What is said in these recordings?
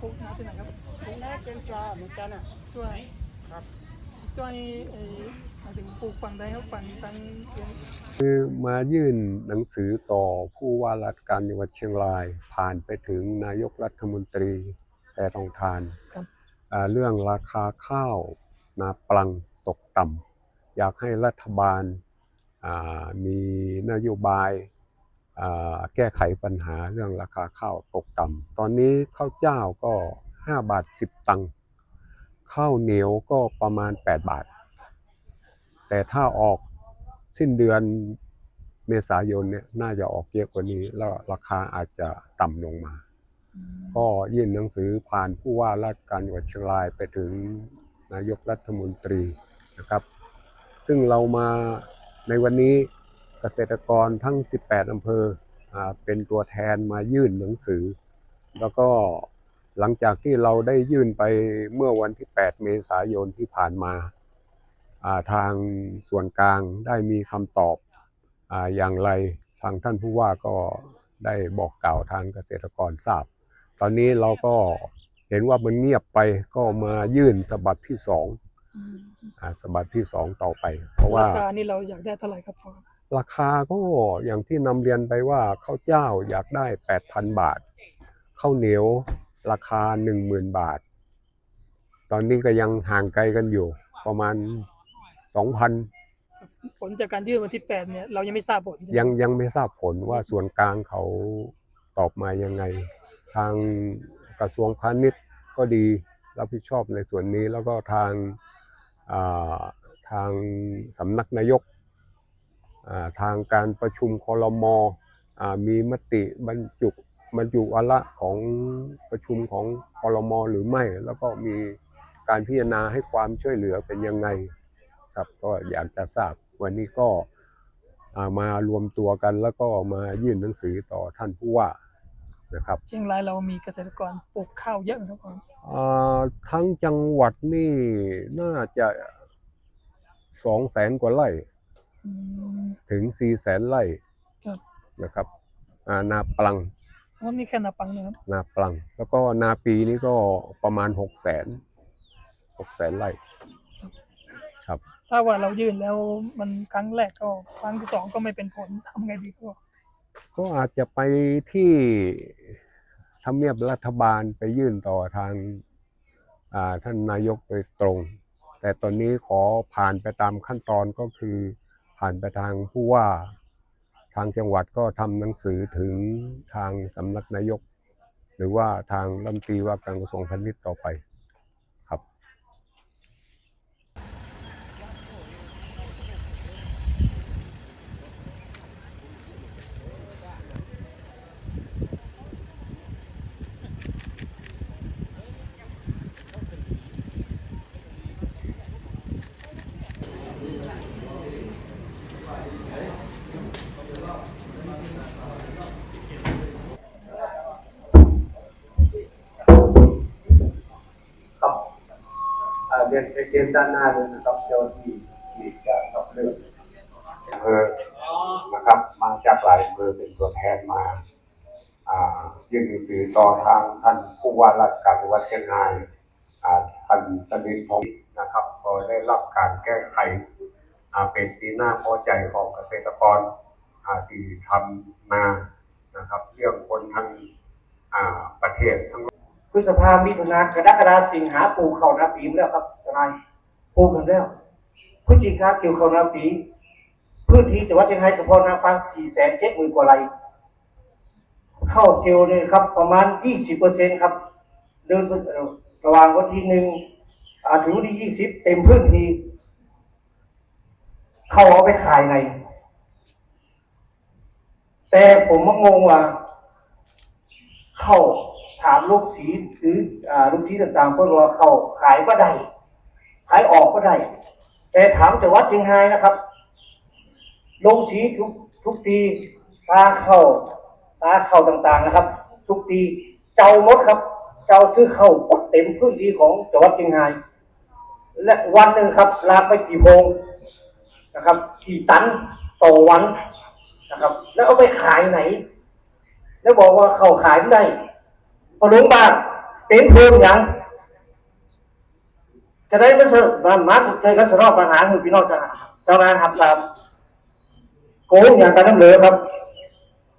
ปลูกนาที่ไหนครับตรงนี้เจนจาเหมือนกันอะช่วยครับช่วยไอ้หมายถึงปลูกฝั่งใดครับฝั่งทางเชียงคือมายื่นหนังสือต่อผู้ว่าราชการจังหวัดเชียงราย ผ่านไปถึงนายกรัฐมนตรีแพทองทานครับอ่าเรื่องราคาข้าวนาปลังตกต่ำอยากให้รัฐบาลอ่ามีนโยบายอ่า แก้ไขปัญหาเรื่องราคาข้าวตกต่ำตอนนี้ข้าวเจ้าก็ 5 บาท 10 ตังค์ข้าวเหนียวก็ประมาณ 8 บาท แต่ถ้าออกสิ้นเดือนเมษายนเนี่ยน่าจะออกเยอะกว่านี้ แล้วราคาอาจจะต่ำลงมา ก็ยื่นหนังสือผ่านผู้ว่าราชการจังหวัดเชียงรายไปถึงนายกรัฐมนตรีนะครับ ซึ่งเรามาในวันนี้ เกษตรกรทั้ง 18 อำเภอเป็นตัวแทนมายื่นหนังสือ แล้วก็หลังจากที่เราได้ยื่นไปเมื่อวันที่ 8 เมษายนที่ผ่านมาทางส่วนกลางได้มีคำตอบออย่างไรทางท่านผู้ว่าก็ได้บอกกล่าวทางเกษตรกรทราบ ตอนนี้เราก็เห็นว่ามันเงียบไปก็มายื่นสบับที่สองอสบับที่สองต่อไป เพราะว่าราคานี่เราอยากได้เท่าไหร่ครับพ่อ ราคาก็อย่างที่นำเรียนไปว่าข้าวเจ้าอยากได้ 8,000 บาทข้าวเหนียวราคา 10,000 บาท ตอนนี้ก็ยังห่างไกลกันอยู่ ประมาณ 2,000 ผลจากการยื่นวันที่แปดเนี่ย เรายังไม่ทราบผลใช่ไหมยังยังไม่ทราบผลว่าส่วนกลางเขาตอบมายังไง ทางกระทรวงพาณิชย์ก็ดีรับผิดชอบในส่วนนี้แล้วก็ทางอ่าทางสำนักนายกอ่า ทางการประชุมคอรมอ่ามีมติบรรจุบรรจุวาระของประชุมของคอรมอหรือไม่ แล้วก็มีการพิจารณาให้ความช่วยเหลือเป็นยังไงครับก็อยากจะทราบวันนี้ก็อ่ามารวมตัวกันแล้วก็มายื่นหนังสือต่อท่านผู้ว่านะครับเชียงรายเรามีเกษตรกรปลูกข้าวเยอะไหมครับพ่ออ่าทั้งจังหวัดนี่น่าจะสองแสนกว่าไร่อืม ถึงสี่แสนไร่ครับนะครับอ่านาปลังว่านี่แค่นาปังนะครับนาปลัง แล้วก็นาปีนี่ก็ประมาณหกแสนหกแสนไร่ครับ ถ้าว่าเรายื่นแล้วมันครั้งแรกก็ครั้งที่สองก็ไม่เป็นผลทำไงดีครับพ่อก็อาจจะไปที่ทำเนียบรัฐบาลไปยื่นต่อทางอ่าท่านนายกโดยตรง แต่ตอนนี้ขอผ่านไปตามขั้นตอนก็คือ ผ่านไปทางผู้ว่าทางจังหวัดก็ทำหนังสือถึงทางสำนักนายก หรือว่าทางลำตีว่าการกระทรวงพาณิชย์ต่อไป เอ่อเรียนด้านหน้าเลยนะครับเจ้าที่ที่จะรับเรื่องอำเภอนะครับ มาจากหลายอำเภอเป็นตัวแทนมาอ่ายื่นหนังสือต่อทางท่านผู้ว่าราชการจังหวัดเชียงรายอ่าท่านสนิทพงศ์นะครับก็ได้รับการแก้ไขอ่าเป็นที่น่าพอใจของเกษตรกรอ่าที่ทำมานะครับ เรื่องคนทั้งอ่าประเทศทั้ง พฤษภามิถุนากรกฎาสิงหาปลูกข้าวนาปีมแล้วครับทนายปลูกกันแล้วพฤศจิกาเกี่ยวข้าวนาปีพื้นที่จังหวัดเชียงรายเฉพนาปังสี่แสนเจ็ดหมื่นกว่าไร่เข้าเกี่ยวเลยครับ ประมาณยี่สิบเปอร์เซ็นครับ เดินระหว่างวันที่หนึ่งถึงวันที่ยี่สิบเต็มพื้นที่เข้าเอาไปขายใน แต่ผมมางงว่า เข้า ถามลูกสีหรืออ่าลูกสีต่างๆเพื่อนว่าเข้าขายก็ได้ขายออกก็ได้ แต่ถามจังหวัดเชียงรายนะครับลงสีทุกทุกปีตาเข้าตาเข้าต่างๆนะครับ ทุกปีเจ้ามดครับ เจ้าซื้อเข้าเต็มพื้นที่ของจังหวัดเชียงรายและวันหนึ่งครับลากไปกี่โพงนะครับ กี่ตันต่อวันนะครับ แล้วเอาไปขายไหน แล้วบอกว่าเขาขายไม่ได้ พอลงบ้านเป็นเพิ่มหยังจะได้ไม่เสนมามาสุดใจกันสนอปัญหาคือพี่น้องจะเจ้านายครับตามโกงอย่างการน้ำเหลือครับ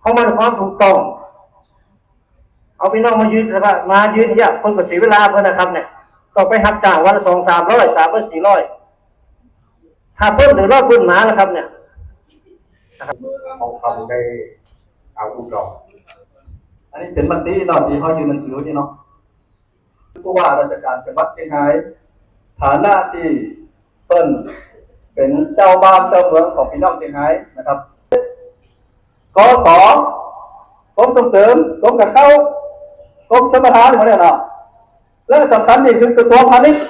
เขามาด้วยความถูกต้อง เอาพี่น้องมายืนสภามายืนเนี่ยคนก็เสียเวลาเพื่อนนะครับเนี่ยต้องไปหักจ้างวันละสองสามร้อยสามร้อยสี่ร้อยถ้าเพิ่มหรือรอดเพิ่มหมาแล้วครับเนี่ยเขาทำได้เอาอุดร อันนี้เป็นบันทีเนาะที่เขายืนหนังสือนี่เนาะผู้ว่าราชการจังหวัดเชียงรายฐานะที่เปิ้นเป็นเจ้าบ้านเจ้าเมืองของพี่น้องเชียงรายนะครับกสกรมส่งเสริมกรมการเข้ากรมชลประทานเขาเนี่ยเนาะและสำคัญนี่คือกระทรวงพาณิชย์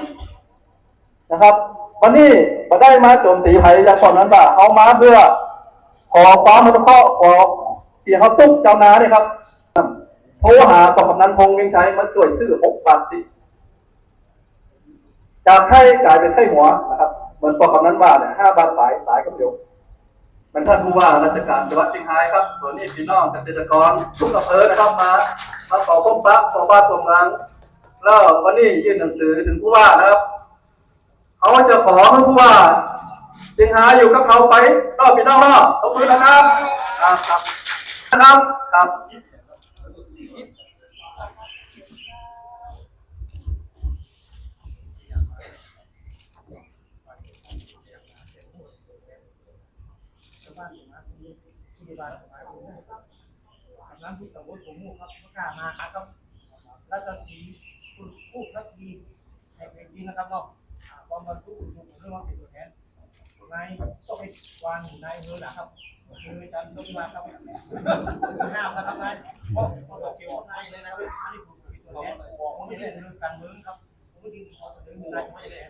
นะครับ วันนี้มาได้มาโจมตีไผ่ยาความนั้นว่าเอามาเพื่อขอความอนุเคาะขอที่เขาตุ๊กเจ้านาเนี่ยครับ รหาปกำนันพงษ์เวียงชัยมาสวยซื้อหกบาทสิจากไข้กลายเป็นไข้หัวนะครับ เหมือนปกำนันว่าเนี่ยห้าบาทตายตายก็เดียวมันท่านผู้ว่าราชการจังหวัดเชียงรายครับส่วนนี้พี่น้องเกษตรกรทุกอำเภอนะครับมามาขอพบปะขอบ้านตรงกลางแล้ววันนี้ยื่นหนังสือถึงผู้ว่านะครับเขาจะขอให้ผู้ว่าเชียงรายอยู่กับเขาไปรอบพี่น้องรอบขอบคุณนะครับ ครับครับนะครับค รับน้ำพุทธวุฒิผมมูครับประกาศมาครับราชสีคุณผู้พักดีในเพลงนี้นะครับเนาะบอมบอลผู้ถูกเรื่องว่าเป็นตัวแทนนายต้องไปวางอยู่ในมือนะครับคืออาจารย์ยกมาครับห้ามนะครับนายเพราะเพราะเกี่ยวนายเลยนะครับอันนี้ผมเป็นตัวแทนบอกว่าไม่ได้เรื่องการเมืองครับผมก็ดึงขอเสนอนายไม่ได้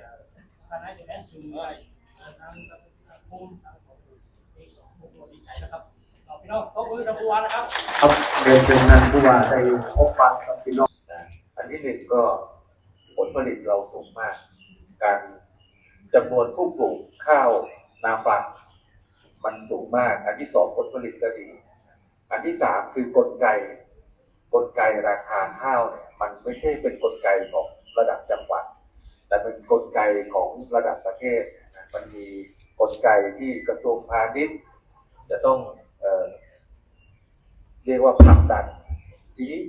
ทนายจะแทนสื่ออะไรทางภูมิทางผมดีใจนะครับ พี่น้องก็คือตะบัวนะครับครับเรียนเชิญท่านผู้ว่าได้พบปะกับพี่น้องนะอันที่หนึ่งก็ผลผลิตเราสูงมาก การจำนวนผู้ปลูกข้าวนาปังมันสูงมาก อันที่สองผลผลิตก็ดี อันที่สามคือกลไก กลไกราคาข้าวเนี่ยมันไม่ใช่เป็นกลไกของระดับจังหวัด แต่เป็นกลไกของระดับประเทศ มันมีกลไกที่กระทรวงพาณิชย์จะต้อง เรียกว่าผลักดันทีนี้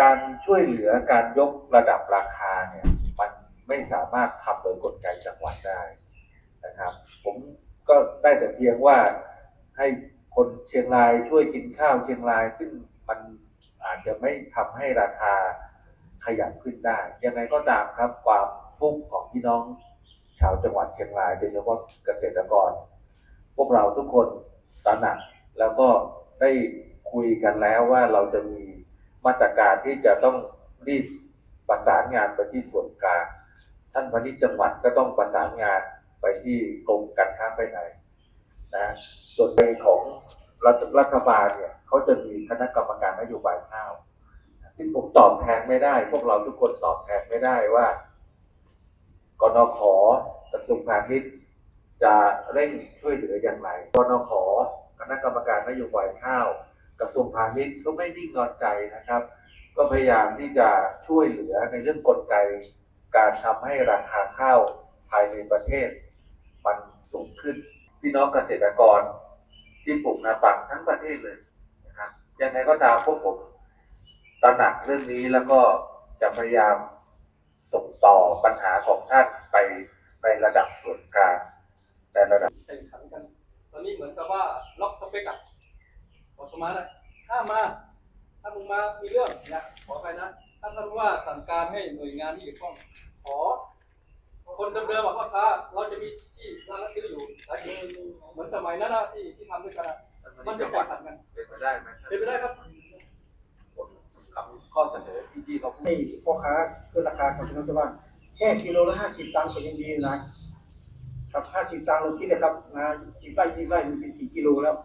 การช่วยเหลือการยกระดับราคาเนี่ยมันไม่สามารถทำโดยกลไกจังหวัดได้นะครับ ผมก็ได้แต่เพียงว่าให้คนเชียงรายช่วยกินข้าวเชียงราย ซึ่งมันอาจจะไม่ทำให้ราคาขยับขึ้นได้ ยังไงก็ตามครับความทุกข์ของพี่น้องชาวจังหวัดเชียงรายโดยเฉพาะเกษตรกร พวกเราทุกคนตระหนัก แล้วก็ได้คุยกันแล้วว่าเราจะมีมาตรการที่จะต้องรีบประสานงานไปที่ส่วนกลาง ท่านพาณิชย์จังหวัดก็ต้องประสานงานไปที่กรมการค้าภายในนะส่วนในของรัฐรัฐบาลเนี่ยเขาจะมีคณะกรรมการนโยบายข้าวซึ่งผมตอบแทนไม่ได้ พวกเราทุกคนตอบแทนไม่ได้ว่ากนขกระทรวงพาณิชย์จะเร่งช่วยเหลืออย่างไรกนข คณะกรรมการนโยบายข้าวกระทรวงพาณิชย์ก็ไม่นิ่งนอนใจนะครับ ก็พยายามที่จะช่วยเหลือในเรื่องกลไก การทำให้ราคาข้าวภายในประเทศ มันสูงขึ้น พี่น้องเกษตรกร ที่ปลูกนาปังทั้งประเทศเลยนะครับยังไงก็ตามพวกผมตระหนักเรื่องนี้แล้วก็จะพยายามส่งต่อปัญหาของท่านไปในระดับส่วนกลางในระดับแข่งขันกัน ตอนนี้เหมือนกับว่าล็อกสเปกอะบอกสมาร์ทอะถ้ามา ถ้ามึงมามีเรื่องเนี่ยขอไปนะ ถ้าท่านว่าสั่งการให้หน่วยงานที่เกี่ยวข้องขอ คนเดิมๆบอกว่าค้าเราจะมีที่ร้านรับซื้ออยู่หลายคนเหมือนสมัยนั้นนะที่ที่ทำด้วยกันอะมันจะแข่งขันกันเป็นไปได้ไหมเป็นไปได้ครับคำข้อเสนอที่ที่เขาพูดให้พ่อค้าขึ้นราคาของพี่น้องชาวบ้านแค่กิโลละห้าสิบตังค์ก็ยังดีนะ ครับห้าสิบตังค์เราคิดเลยครับนะสิบไร่สิบไร่มันเป็นกี่กิโลแล้ว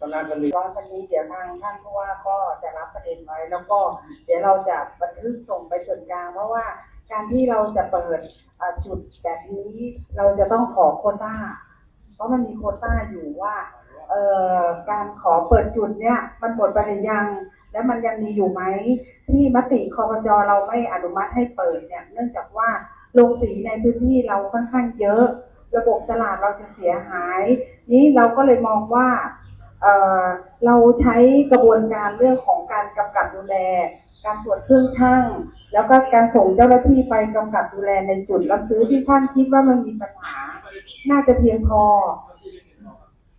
ตอนนั้นกันเลยร้อนวันนี้เดี๋ยวทางท่านผู้ว่าก็จะรับประเด็นไว้แล้วก็เดี๋ยวเราจะบันทึกส่งไปส่วนกลางเพราะว่าการที่เราจะเปิดอ่าจุดแบบนี้เราจะต้องขอโควต้า เพราะมันมีโควต้าอยู่ว่าเอ่อการขอเปิดจุดเนี้ยมันหมดไปหรือยัง แล้วมันยังมีอยู่ไหมที่มติคอปจเราไม่อนุมัติให้เปิดเนี่ยเนื่องจากว่า โรงสีในพื้นที่เราค่อนข้างเยอะ ระบบตลาดเราจะเสียหาย นี้เราก็เลยมองว่าเเราใช้กระบวนการเรื่องของการกำกับดูแล การตรวจเครื่องช่าง แล้วก็การส่งเจ้าหน้าที่ไปกำกับดูแลในจุดรับซื้อที่ท่านคิดว่ามันมีปัญหา น่าจะเพียงพอ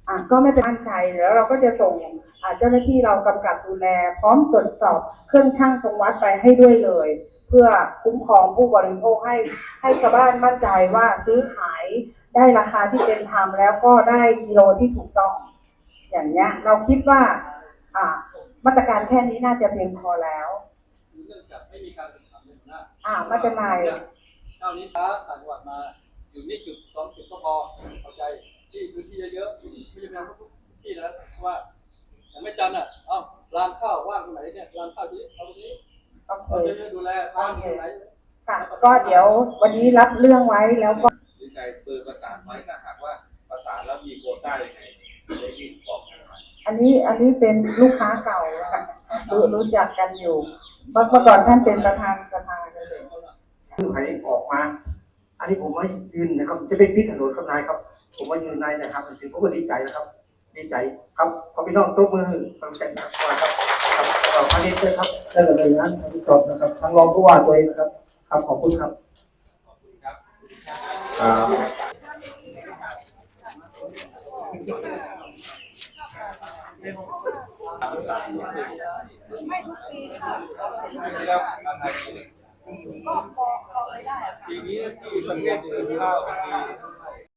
อะก็ไม่เป็นมั่นใจแล้วเราก็จะส่งเจ้าหน้าที่เรากำกับดูแล พร้อมตรวจสอบเครื่องช่างตรงวัดไปให้ด้วยเลย พื่อคุ้มครองผู้บริโภคให้ให้ชาวบ้านมั่นใจว่าซื้อขายได้ราคาที่เป็นธรรมแล้วก็ได้กิโลที่ถูกต้อง อย่างเงี้ย เราคิดว่า อ่า มาตรการแค่นี้น่าจะเพียงพอแล้วเนื่องจากไม่มีการแข่งขันในหัวหน้าอ่าไม่เป็นไรเจ้านี้ช้าต่างจังหวัดมาอยู่นี่จุดสองจุดก็พอเข้าใจที่พื้นที่เยอะๆไม่จำเป็นต้องทุกที่นะว่าอย่างไม่จันอะเอ้าร้านข้าวว่างตรงไหนเนี่ยร้านข้าวที่เอาตรงนี้ โอเคเราจะดูแลร้านตรงไหนค่ะก็เดี๋ยววันนี้รับเรื่องไว้แล้วก็หรือใจเบอร์ประสานไว้ถ้าหากว่าประสานแล้วมีโควต้ายังไงได้รีบบอกกันมาอันนี้อันนี้เป็นลูกค้าเก่าค่ะรู้รู้จักกันอยู่เมื่อเมื่อก่อนท่านเป็นประธานสภาเกษตรคือใครออกมา อันนี้ผมไม่ยืนนะครับ จะเป็นพิถนนครับนายครับ ผมมายืนในนะครับสิ่งผมก็ดีใจนะครับ ดีใจครับขอพี่น้องตัวมือกำลังใจนะครับ ครับครับต่อมานี้เลยครับได้เลยนะท่านผู้ชมนะครับทั้งรองผู้ว่าตัวเองนะครับครับขอบคุณครับไม่ทุกปีค่ะแล้วอะไรก็พอพอไม่ได้อะค่ะปีนี้ที่ประเทศอื่นข้าวมันมี